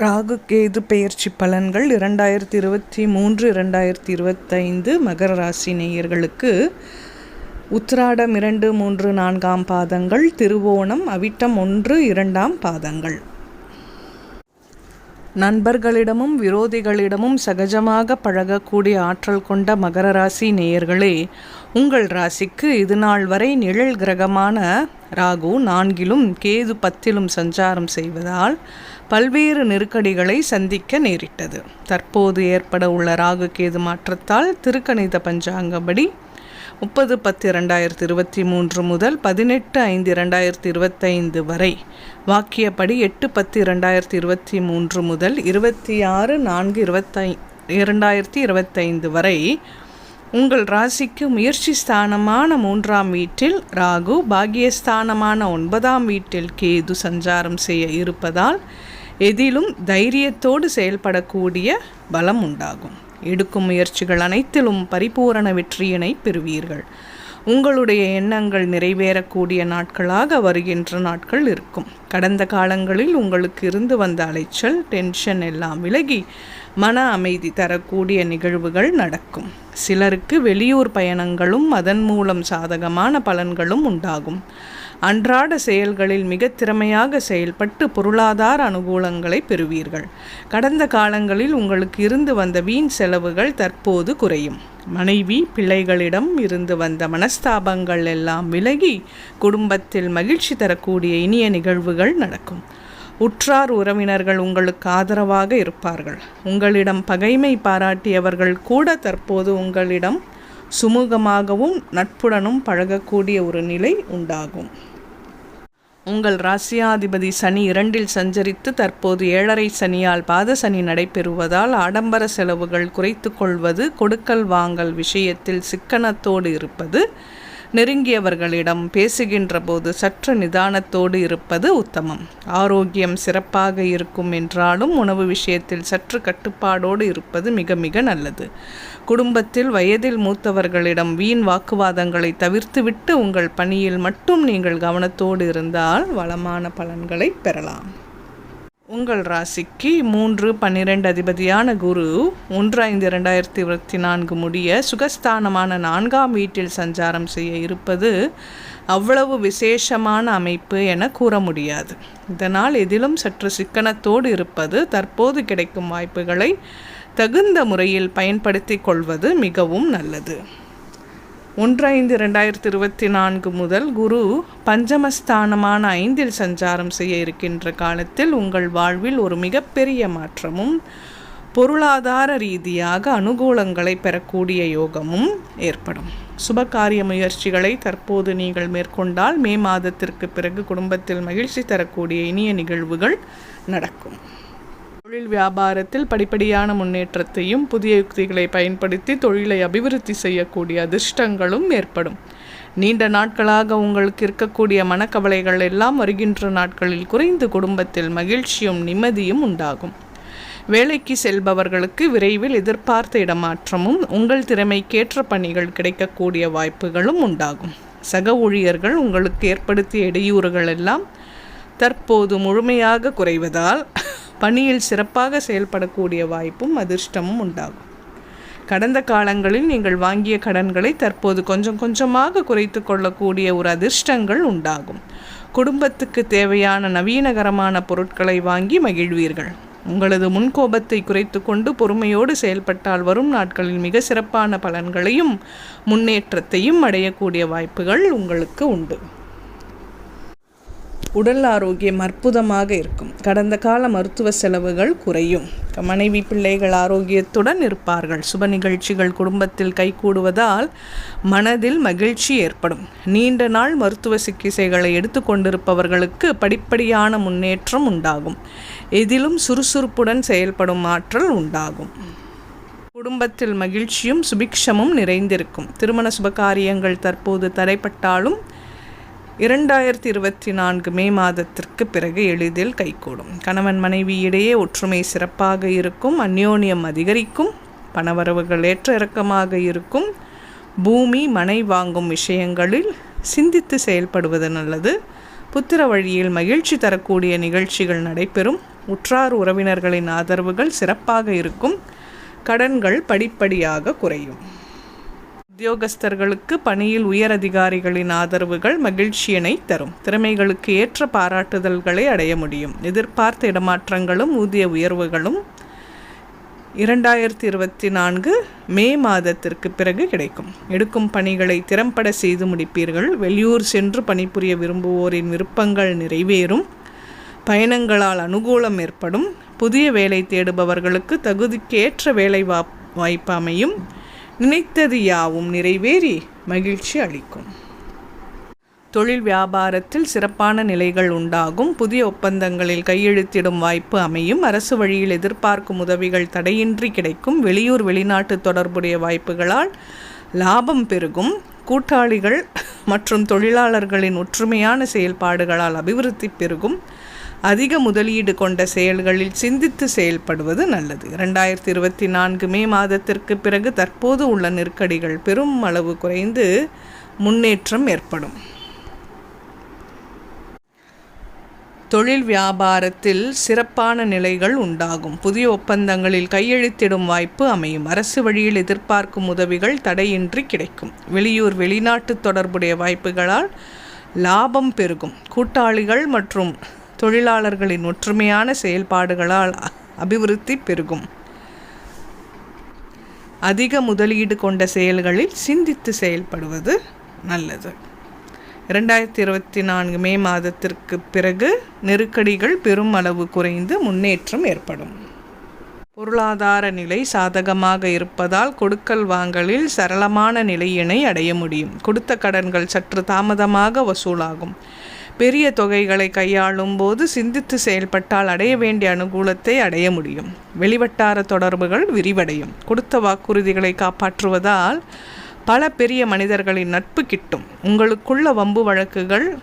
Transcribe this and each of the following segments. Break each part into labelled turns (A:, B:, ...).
A: ராகு கேது பெயர்ச்சி பலன்கள் இரண்டாயிரத்தி இருபத்தி மூன்று இரண்டாயிரத்தி இருபத்தைந்து மகர ராசி நேயர்களுக்கு உத்திராடம் இரண்டு மூன்று நான்காம் பாதங்கள் திருவோணம் அவிட்டம் ஒன்று இரண்டாம் பாதங்கள். நண்பர்களிடமும் விரோதிகளிடமும் சகஜமாக பழகக்கூடிய ஆற்றல் கொண்ட மகர ராசி நேயர்களே உங்கள் ராசிக்கு இது நாள் வரை நிழல் கிரகமான ராகு நான்கிலும் கேது பத்திலும் சஞ்சாரம் செய்வதால் பல்வேறு நெருக்கடிகளை சந்திக்க நேரிட்டது. தற்போது ஏற்பட உள்ள ராகு கேது மாற்றத்தால் திருக்கணித பஞ்சாங்கப்படி முப்பது பத்து இரண்டாயிரத்தி இருபத்தி மூன்று முதல் பதினெட்டு ஐந்து இரண்டாயிரத்தி இருபத்தைந்து வரை வாக்கியப்படி எட்டு பத்து இரண்டாயிரத்தி இருபத்தி மூன்று முதல் இருபத்தி ஆறு நான்கு இருபத்தை இரண்டாயிரத்தி இருபத்தைந்து வரை உங்கள் ராசிக்கு முயற்சி ஸ்தானமான மூன்றாம் வீட்டில் ராகு பாகியஸ்தானமான ஒன்பதாம் வீட்டில் கேது சஞ்சாரம் செய்ய இருப்பதால் எதிலும் தைரியத்தோடு செயல்படக்கூடிய பலம் உண்டாகும். எடுக்கும் முயற்சிகள் அனைத்திலும் பரிபூரண வெற்றியினை பெறுவீர்கள். உங்களுடைய எண்ணங்கள் நிறைவேறக்கூடிய நாட்களாக வருகின்ற நாட்கள் இருக்கும். கடந்த காலங்களில் உங்களுக்கு இருந்து வந்த அலைச்சல் டென்ஷன் எல்லாம் விலகி மன அமைதி தரக்கூடிய நிகழ்வுகள் நடக்கும். சிலருக்கு வெளியூர் பயணங்களும் அதன் மூலம் சாதகமான பலன்களும் உண்டாகும். அன்றாட செயல்களில் மிக திறமையாக செயல்பட்டு பொருளாதார அனுகூலங்களை பெறுவீர்கள். கடந்த காலங்களில் உங்களுக்கு இருந்து வந்த வீண் செலவுகள் தற்போது குறையும். மனைவி பிள்ளைகளிடம் இருந்து வந்த மனஸ்தாபங்கள் எல்லாம் விலகி குடும்பத்தில் மகிழ்ச்சி தரக்கூடிய இனிய நிகழ்வுகள் நடக்கும். உற்றார் உறவினர்கள் உங்களுக்கு ஆதரவாக இருப்பார்கள். உங்களிடம் பகைமை பாராட்டியவர்கள் கூட தற்போது உங்களிடம் சுமூகமாகவும் நட்புடனும் பழகக்கூடிய ஒரு நிலை உண்டாகும். உங்கள் ராசியாதிபதி சனி இரண்டில் சஞ்சரித்து தற்போது ஏழரை சனியால் பாத சனி நடைபெறுவதால் ஆடம்பர செலவுகள் குறைத்து கொள்வது கொடுக்கல் வாங்கல் விஷயத்தில் சிக்கனத்தோடு இருப்பது நெருங்கியவர்களிடம் பேசுகின்ற போது சற்று நிதானத்தோடு இருப்பது உத்தமம். ஆரோக்கியம் சிறப்பாக இருக்கும் என்றாலும் உணவு விஷயத்தில் சற்று கட்டுப்பாடோடு இருப்பது மிக மிக நல்லது. குடும்பத்தில் வயதில் மூத்தவர்களிடம் வீண் வாக்குவாதங்களை தவிர்த்துவிட்டு உங்கள் பணியில் மட்டும் நீங்கள் கவனத்தோடு இருந்தால் வளமான பலன்களை பெறலாம். உங்கள் ராசிக்கு மூன்று பன்னிரெண்டு அதிபதியான குரு ஒன்று ஐந்து இரண்டாயிரத்தி இருபத்தி நான்கு முடிய சுகஸ்தானமான நான்காம் வீட்டில் சஞ்சாரம் செய்ய இருப்பது அவ்வளவு விசேஷமான அமைப்பு என கூற முடியாது. இதனால் எதிலும் சற்று சிக்கனத்தோடு இருப்பது தற்போது கிடைக்கும் வாய்ப்புகளை தகுந்த முறையில் பயன்படுத்தி கொள்வது மிகவும் நல்லது. ஒன்று ஐந்து ரெண்டாயிரத்தி இருபத்தி நான்கு முதல் குரு பஞ்சமஸ்தானமான ஐந்தில் சஞ்சாரம் செய்ய இருக்கின்ற காலத்தில் உங்கள் வாழ்வில் ஒரு மிகப்பெரிய மாற்றமும் பொருளாதார ரீதியாக அனுகூலங்களை பெறக்கூடிய யோகமும் ஏற்படும். சுபகாரிய முயற்சிகளை தற்போது நீங்கள் மேற்கொண்டால் மே மாதத்திற்கு பிறகு குடும்பத்தில் மகிழ்ச்சி தரக்கூடிய இனிய நிகழ்வுகள் நடக்கும். தொழில் வியாபாரத்தில் படிப்படியான முன்னேற்றத்தையும் புதிய யுக்திகளை பயன்படுத்தி தொழிலை அபிவிருத்தி செய்யக்கூடிய அதிர்ஷ்டங்களும் ஏற்படும். நீண்ட நாட்களாக உங்களுக்கு இருக்கக்கூடிய மனக்கவலைகள் எல்லாம் வருகின்ற நாட்களில் குறைந்து குடும்பத்தில் மகிழ்ச்சியும் நிம்மதியும் உண்டாகும். வேலைக்கு செல்பவர்களுக்கு விரைவில் எதிர்பார்த்த இடமாற்றமும் உங்கள் திறமைக்கேற்ற பணிகள் கிடைக்கக்கூடிய வாய்ப்புகளும் உண்டாகும். சக ஊழியர்கள் உங்களுக்கு ஏற்படுத்திய இடையூறுகள் எல்லாம் தற்போது முழுமையாக குறைவதால் பணியில் சிறப்பாக செயல்படக்கூடிய வாய்ப்பும் அதிர்ஷ்டமும் உண்டாகும். கடந்த காலங்களில் நீங்கள் வாங்கிய கடன்களை தற்போது கொஞ்சம் கொஞ்சமாக குறைத்து கொள்ளக்கூடிய ஒரு அதிர்ஷ்டங்கள் உண்டாகும். குடும்பத்துக்கு தேவையான நவீனகரமான பொருட்களை வாங்கி மகிழ்வீர்கள். உங்களது முன்கோபத்தை குறைத்து கொண்டு பொறுமையோடு செயல்பட்டால் வரும் நாட்களில் மிக சிறப்பான பலன்களையும் முன்னேற்றத்தையும் அடையக்கூடிய வாய்ப்புகள் உங்களுக்கு உண்டு. உடல் ஆரோக்கியம் அற்புதமாக இருக்கும். கடந்த கால மருத்துவ செலவுகள் குறையும். மனைவி பிள்ளைகள் ஆரோக்கியத்துடன் இருப்பார்கள். சுப நிகழ்ச்சிகள் குடும்பத்தில் கைகூடுவதால் மனதில் மகிழ்ச்சி ஏற்படும். நீண்ட நாள் மருத்துவ சிகிச்சைகளை எடுத்துக்கொண்டிருப்பவர்களுக்கு படிப்படியான முன்னேற்றம் உண்டாகும். எதிலும் சுறுசுறுப்புடன் செயல்படும் ஆற்றல் உண்டாகும். குடும்பத்தில் மகிழ்ச்சியும் சுபிக்ஷமும் நிறைந்திருக்கும். திருமண சுபகாரியங்கள் தற்போது தடைப்பட்டாலும் இரண்டாயிரத்தி இருபத்தி நான்கு மே மாதத்திற்கு பிறகு எளிதில் கைகூடும். கணவன் மனைவி இடையே ஒற்றுமை சிறப்பாக இருக்கும் அந்யோன்யம் அதிகரிக்கும் பணவரவுகள் ஏற்ற இறக்கமாக இருக்கும் பூமி மனை வாங்கும் விஷயங்களில் சிந்தித்து செயல்படுவது நல்லது. புத்திர வழியில் மகிழ்ச்சி தரக்கூடிய நிகழ்ச்சிகள் நடைபெறும். உற்றார் உறவினர்களின் ஆதரவுகள் சிறப்பாக இருக்கும். கடன்கள் படிப்படியாக குறையும். உத்தியோகஸ்தர்களுக்கு பணியில் உயர் அதிகாரிகளின் ஆதரவுகள் மகிழ்ச்சியினை தரும். திறமைகளுக்கு ஏற்ற பாராட்டுதல்களை அடைய முடியும். எதிர்பார்த்த இடமாற்றங்களும் ஊதிய உயர்வுகளும் இரண்டாயிரத்தி இருபத்தி நான்கு மே மாதத்திற்கு பிறகு கிடைக்கும். எடுக்கும் பணிகளை திறம்பட செய்து முடிப்பீர்கள். வெளியூர் சென்று பணிபுரிய விரும்புவோரின் விருப்பங்கள் நிறைவேறும். பயணங்களால் அனுகூலம் ஏற்படும். புதிய வேலை தேடுபவர்களுக்கு தகுதிக்கேற்ற வேலை வா வாய்ப்பு அமையும். நினைத்தது யாவும் நிறைவேறி மகிழ்ச்சி அளிக்கும். தொழில் வியாபாரத்தில் சிறப்பான நிலைகள் உண்டாகும். புதிய ஒப்பந்தங்களில் கையெழுத்திடும் வாய்ப்பு அமையும். அரசு வழியில் எதிர்பார்க்கும் உதவிகள் தடையின்றி கிடைக்கும். வெளியூர் வெளிநாட்டு தொடர்புடைய வாய்ப்புகளால் லாபம் பெருகும். கூட்டாளிகள் மற்றும் தொழிலாளர்களின் ஒற்றுமையான செயல்பாடுகளால் அபிவிருத்தி பெருகும். அதிக முதலீடு கொண்ட செயல்களில் சிந்தித்து செயல்படுவது நல்லது. இரண்டாயிரத்தி இருபத்தி நான்கு மே மாதத்திற்கு பிறகு தற்போது உள்ள நெருக்கடிகள் பெரும் அளவு குறைந்து முன்னேற்றம் ஏற்படும். தொழில் வியாபாரத்தில் சிறப்பான நிலைகள் உண்டாகும். புதிய ஒப்பந்தங்களில் கையெழுத்திடும் வாய்ப்பு அமையும். அரசு வழியில் எதிர்பார்க்கும் உதவிகள் தடையின்றி கிடைக்கும். வெளியூர் வெளிநாட்டு தொடர்புடைய வாய்ப்புகளால் லாபம் பெருகும். கூட்டாளிகள் மற்றும் தொழிலாளர்களின் ஒற்றுமையான செயல்பாடுகளால் அபிவிருத்தி பெருகும். அதிக முதலீடு கொண்ட செயல்களில் சிந்தித்து செயல்படுவது நல்லது. இரண்டாயிரத்தி இருபத்தி நான்கு மே மாதத்திற்கு பிறகு நெருக்கடிகள் பெரும் அளவு குறைந்து முன்னேற்றம் ஏற்படும். பொருளாதார நிலை சாதகமாக இருப்பதால் கொடுக்கல் வாங்கலில் சரளமான நிலையினை அடைய முடியும். கொடுத்த கடன்கள் சற்று தாமதமாக வசூலாகும். பெரிய தொகைகளை கையாளும் போது சிந்தித்து செயல்பட்டால் அடைய வேண்டிய அனுகூலத்தை அடைய முடியும். வெளிவட்டார தொடர்புகள் விரிவடையும். கொடுத்த வாக்குறுதிகளை காப்பாற்றுவதால் பல பெரிய மனிதர்களின் நட்பு கிட்டும். உங்களுக்குள்ள வம்பு வழக்குகள்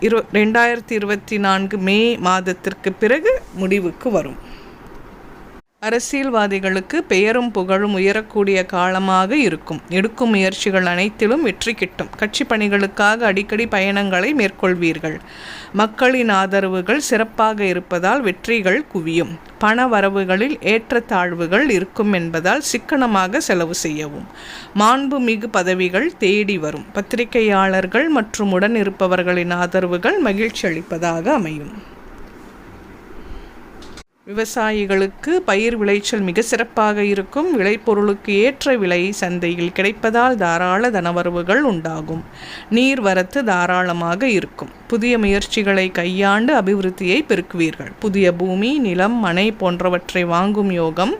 A: இரு ரெண்டாயிரத்தி இருபத்தி நான்கு மே மாதத்திற்கு பிறகு முடிவுக்கு வரும். அரசியல்வாதிகளுக்கு பெயரும் புகழும் உயரக்கூடிய காலமாக இருக்கும். எடுக்கும் முயற்சிகள் அனைத்திலும் வெற்றி கிட்டும். கட்சி பணிகளுக்காக அடிக்கடி பயணங்களை மேற்கொள்வீர்கள். மக்களின் ஆதரவுகள் சிறப்பாக இருப்பதால் வெற்றிகள் குவியும். பண வரவுகளில் ஏற்றத்தாழ்வுகள் இருக்கும் என்பதால் சிக்கனமாக செலவு செய்யவும். மாண்புமிகு பதவிகள் தேடி வரும். பத்திரிகையாளர்கள் மற்றும் உடன் இருப்பவர்களின் ஆதரவுகள் மகிழ்ச்சி அளிப்பதாக அமையும். விவசாயிகளுக்கு பயிர் விளைச்சல் மிக சிறப்பாக இருக்கும். விளைபொருளுக்கு ஏற்ற விலை சந்தையில் கிடைப்பதால் தாராள தனவரவுகள் உண்டாகும். நீர் வரத்து தாராளமாக இருக்கும். புதிய முயற்சிகளை கையாண்டு அபிவிருத்தியை பெருக்குவீர்கள். புதிய பூமி நிலம் மனை போன்றவற்றை வாங்கும் யோகம்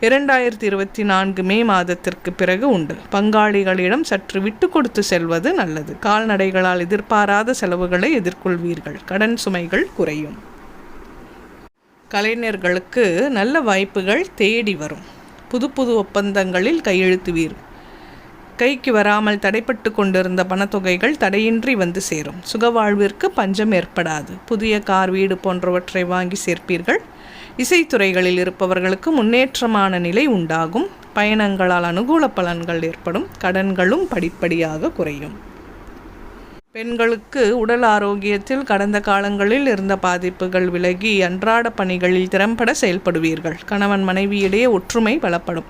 A: இரண்டாயிரத்தி இருபத்தி நான்கு மே மாதத்திற்கு பிறகு உண்டு. பங்காளிகளிடம் சற்று விட்டு கொடுத்து செல்வது நல்லது. கால்நடைகளால் எதிர்பாராத செலவுகளை எதிர்கொள்வீர்கள். கடன் சுமைகள் குறையும். கலைஞர்களுக்கு நல்ல வாய்ப்புகள் தேடி வரும். புது புது ஒப்பந்தங்களில் கையெழுத்துவீர். கைக்கு வராமல் தடைப்பட்டு கொண்டிருந்த பணத்தொகைகள் தடையின்றி வந்து சேரும். சுகவாழ்விற்கு பஞ்சம் ஏற்படாது. புதிய கார் வீடு போன்றவற்றை வாங்கி சேர்ப்பீர்கள். இசைத்துறைகளில் இருப்பவர்களுக்கு முன்னேற்றமான நிலை உண்டாகும். பயணங்களால் அனுகூல பலன்கள் ஏற்படும். கடன்களும் படிப்படியாக குறையும். பெண்களுக்கு உடல் ஆரோக்கியத்தில் கடந்த காலங்களில் இருந்த பாதிப்புகள் விலகி அன்றாட பணிகளில் திறம்பட செயல்படுவீர்கள். கணவன் மனைவியிடையே ஒற்றுமை பலப்படும்.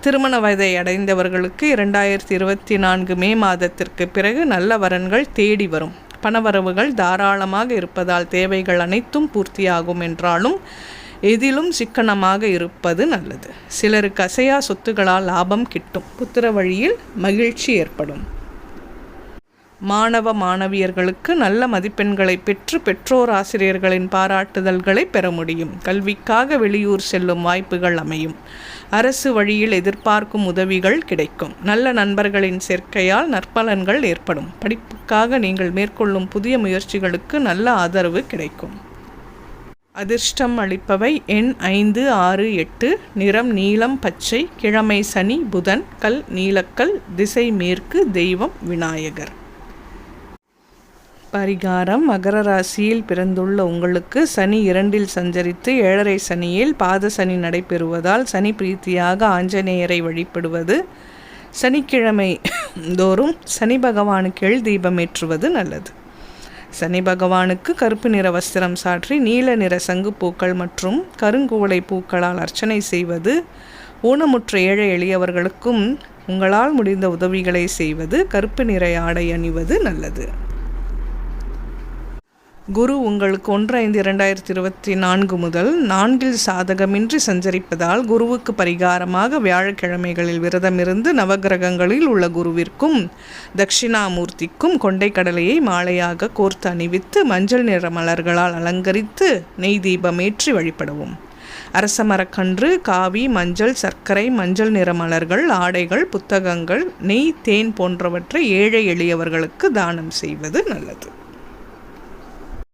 A: திருமண வயதை அடைந்தவர்களுக்கு இரண்டாயிரத்தி இருபத்தி நான்கு மே மாதத்திற்கு பிறகு நல்ல வரன்கள் தேடி வரும். பணவரவுகள் தாராளமாக இருப்பதால் தேவைகள் அனைத்தும் பூர்த்தியாகும் என்றாலும் எதிலும் சிக்கனமாக இருப்பது நல்லது. சிலருக்கு அசையா சொத்துகளால் லாபம் கிட்டும். புத்திர வழியில் மகிழ்ச்சி ஏற்படும். மாணவ மாணவியர்களுக்கு நல்ல மதிப்பெண்களை பெற்று பெற்றோர் ஆசிரியர்களின் பாராட்டுதல்களை பெற முடியும். கல்விக்காக வெளியூர் செல்லும் வாய்ப்புகள் அமையும். அரசு வழியில் எதிர்பார்க்கும் உதவிகள் கிடைக்கும். நல்ல நண்பர்களின் சேர்க்கையால் நற்பலன்கள் ஏற்படும். படிப்புக்காக நீங்கள் மேற்கொள்ளும் புதிய முயற்சிகளுக்கு நல்ல ஆதரவு கிடைக்கும். அதிர்ஷ்டம் அளிப்பவை எண் ஐந்து ஆறு எட்டு. நிறம் நீலம் பச்சை. கிழமை சனி புதன். கல் நீலக்கல். திசை மேற்கு தெய்வம் விநாயகர். பரிகாரம் மகர ராசியில் பிறந்துள்ள உங்களுக்கு சனி இரண்டில் சஞ்சரித்து ஏழரை சனியில் பாத சனி நடைபெறுவதால் சனி பிரீத்தியாக ஆஞ்சநேயரை வழிபடுவது. சனிக்கிழமை தோறும் சனி பகவானுக்கு எள் தீபம் ஏற்றுவது நல்லது. சனி பகவானுக்கு கருப்பு நிற வஸ்திரம் சாற்றி நீல நிற சங்கு பூக்கள் மற்றும் கருங்குவளை பூக்களால் அர்ச்சனை செய்வது. ஊனமுற்ற ஏழை எளியவர்களுக்கும் உங்களால் முடிந்த உதவிகளை செய்வது. கருப்பு நிற ஆடை அணிவது நல்லது. குரு உங்களுக்கு ஒன்று ஐந்து இரண்டாயிரத்தி இருபத்தி நான்கு முதல் நான்கில் சாதகமின்றி சஞ்சரிப்பதால் குருவுக்கு பரிகாரமாக வியாழக்கிழமைகளில் விரதமிருந்து நவகிரகங்களில் உள்ள குருவிற்கும் தட்சிணாமூர்த்திக்கும் கொண்டை கடலையை மாலையாக கோர்த்து அணிவித்து மஞ்சள் நிற மலர்களால் அலங்கரித்து நெய் தீபமேற்றி வழிபடவும். அரச மரக்கன்று காவி மஞ்சள் சர்க்கரை மஞ்சள் நிற மலர்கள் ஆடைகள் புத்தகங்கள் நெய் தேன் போன்றவற்றை ஏழை எளியவர்களுக்கு தானம் செய்வது நல்லது.